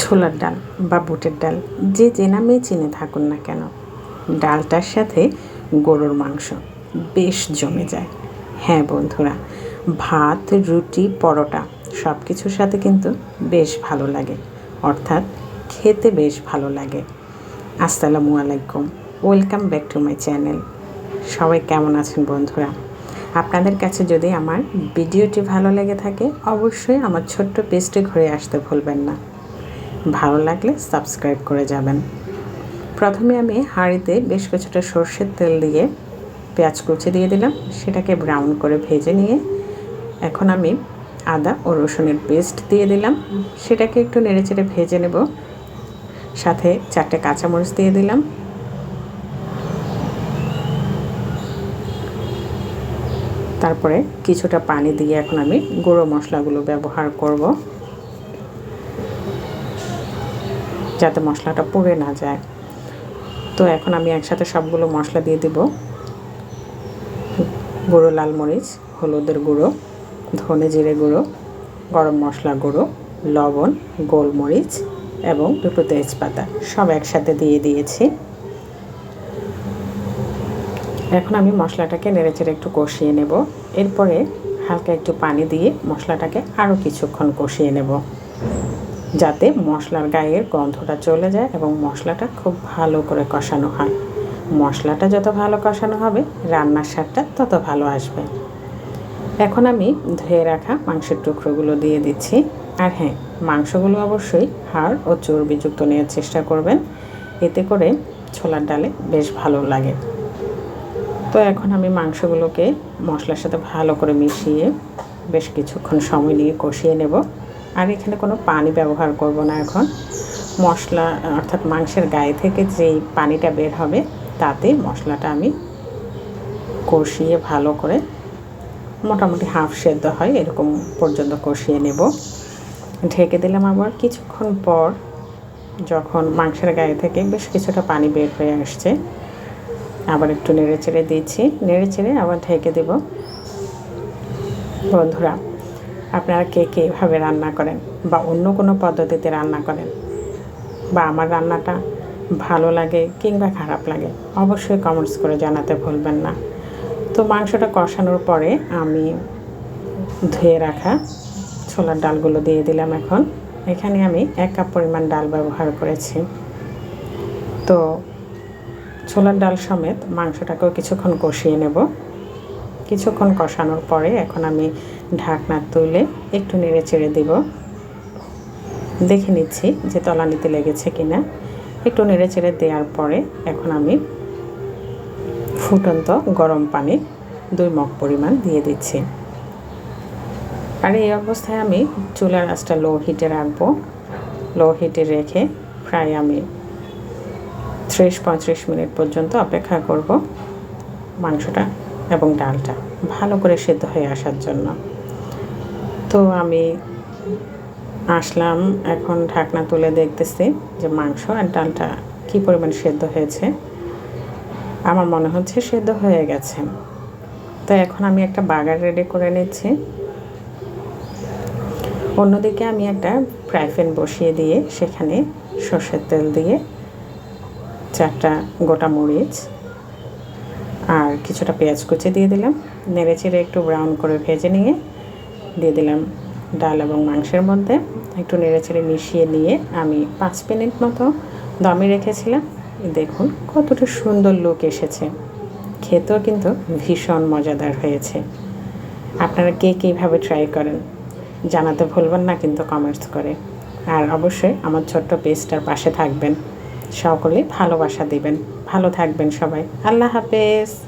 ছোলার ডাল বা বুটের ডাল, যে যে নামে চিনে থাকুন না কেন, ডালটার সাথে গরুর মাংস বেশ জমে যায়। হ্যাঁ বন্ধুরা, ভাত, রুটি, পরোটা সব কিছুর সাথে কিন্তু বেশ ভালো লাগে, অর্থাৎ খেতে বেশ ভালো লাগে। আসসালামু আলাইকুম, welcome back to my channel. সবাই কেমন আছেন বন্ধুরা? আপনাদের কাছে যদি আমার ভিডিওটি ভালো লেগে থাকে, অবশ্যই আমার ছোট্ট পেজটি ঘুরে আসতে ভুলবেন না। ভালো লাগলে সাবস্ক্রাইব করে যাবেন। প্রথমে আমি হাঁড়িতে বেশ কিছুটা সর্ষের তেল দিয়ে পেঁয়াজ কুচি দিয়ে দিলাম। সেটাকে ব্রাউন করে ভেজে নিয়ে এখন আমি আদা ও রসুনের পেস্ট দিয়ে দিলাম। সেটাকে একটু নেড়েচেড়ে ভেজে নেব। সাথে চারটে কাঁচামরিচ দিয়ে দিলাম। তারপরে কিছুটা পানি দিয়ে এখন আমি গুঁড়ো মশলাগুলো ব্যবহার করব। যাতে মশলাটা পুড়ে না যায়। তো এখন আমি একসাথে সবগুলো মশলা দিয়ে দেব। গুঁড়ো লাল মরিচ, হলুদের গুঁড়ো, ধনে জিরে গুঁড়ো, গরম মশলা গুঁড়ো, লবণ, গোলমরিচ এবং দুটো তেজপাতা সব একসাথে দিয়ে দিয়েছি। এখন আমি মশলাটাকে নেড়েচেড়ে একটু কষিয়ে নেব। এরপরে হালকা একটু পানি দিয়ে মশলাটাকে আরও কিছুক্ষণ কষিয়ে নেব। যাতে মশলার গায়ের গন্ধটা চলে যায় এবং মশলাটা খুব ভালো করে কষানো হয়। মশলাটা যত ভালো কষানো হবে, রান্নার স্বাদটা তত ভালো আসবে। এখন আমি ধুয়ে রাখা মাংসের টুকরোগুলো দিয়ে দিচ্ছি। আর হ্যাঁ মাংসগুলো অবশ্যই হাড় ও চর্বিযুক্ত নেওয়ার চেষ্টা করবেন। এতে করে ছোলার ডালে বেশ ভালো লাগে। তো এখন আমি মাংসগুলোকে মশলার সাথে ভালো করে মিশিয়ে বেশ কিছুক্ষণ সময় নিয়ে কষিয়ে নেব। আর এখানে কোনো পানি ব্যবহার করব না এখন। মশলা, অর্থাৎ মাংসের গায়ে থেকে যেই পানিটা বের হবে তাতে মশলাটা আমি কষিয়ে ভালো করে মোটামুটি হাফ সেদ্ধ হয়, এরকম পর্যন্ত কষিয়ে নেব। ঢেকে দিলাম আবার কিছুক্ষণ পর যখন মাংসের গায়ে থেকে বেশ কিছুটা পানি বের হয়ে আসছে, আবার একটু নেড়ে চেড়ে দিচ্ছি। নেড়ে চেড়ে আবার ঢেকে দেব। বন্ধুরা আপনারা কে কে এভাবে রান্না করেন বা অন্য কোনো পদ্ধতিতে রান্না করেন? বা আমার রান্নাটা ভালো লাগে কিংবা খারাপ লাগে? অবশ্যই কমেন্টস করে জানাতে ভুলবেন না। তো মাংসটা কষানোর পরে আমি ধুয়ে রাখা ছোলার ডালগুলো দিয়ে দিলাম এখন। এখানে আমি এক কাপ পরিমাণ ডাল ব্যবহার করেছি। তো ছোলার ডাল সমেত মাংসটাকেও কিছুক্ষণ কষিয়ে নেব। কিছুক্ষণ কষানোর পরে এখন আমি ঢাকনা তুলে একটু নেড়ে চেড়ে দিব। দেখে নিচ্ছি যে তলানিতে লেগেছে কিনা। একটু নেড়ে চেড়ে দেওয়ার পরে এখন আমি ফুটন্ত গরম পানি দুই মগ পরিমাণ দিয়ে দিচ্ছি। আর এই অবস্থায় আমি চুলার আঁচটা লো হিটে রাখব। লো হিটে রেখে প্রায় আমি ত্রিশ পঁয়ত্রিশ মিনিট পর্যন্ত অপেক্ষা করব। মাংসটা এবং ডালটা ভালো করে সেদ্ধ হয়ে আসার জন্য। তো আমি আসলাম, এখন ঢাকনা তুলে দেখতেছি যে মাংস আর ডালটা কী পরিমাণ সেদ্ধ হয়েছে। আমার মনে হচ্ছে সেদ্ধ হয়ে গেছে। তো এখন আমি একটা বাগার রেডি করে নিচ্ছি। অন্যদিকে আমি একটা ফ্রাই প্যান বসিয়ে দিয়ে সেখানে সর্ষের তেল দিয়ে চারটা গোটা মরিচ আর কিছুটা পেঁয়াজ কুচি দিয়ে দিলাম। নেড়ে চেড়ে একটু ব্রাউন করে ভেজে নিয়ে দিয়ে দিলাম ডাল এবং মাংসের মধ্যে। একটু নেড়ে চেড়ে মিশিয়ে নিয়ে আমি পাঁচ মিনিট মতো দমে রেখেছিলাম। দেখুন কতটা সুন্দর লুক এসেছে। খেতেও কিন্তু ভীষণ মজাদার হয়েছে। আপনারা কে কীভাবে ট্রাই করেন জানাতে ভুলবেন না কিন্তু কমেন্টস করে। আর অবশ্যই আমার ছোট্ট পেজটার পাশে থাকবেন। সকলে ভালোবাসা দেবেন। ভালো থাকবেন সবাই। আল্লাহ হাফেজ।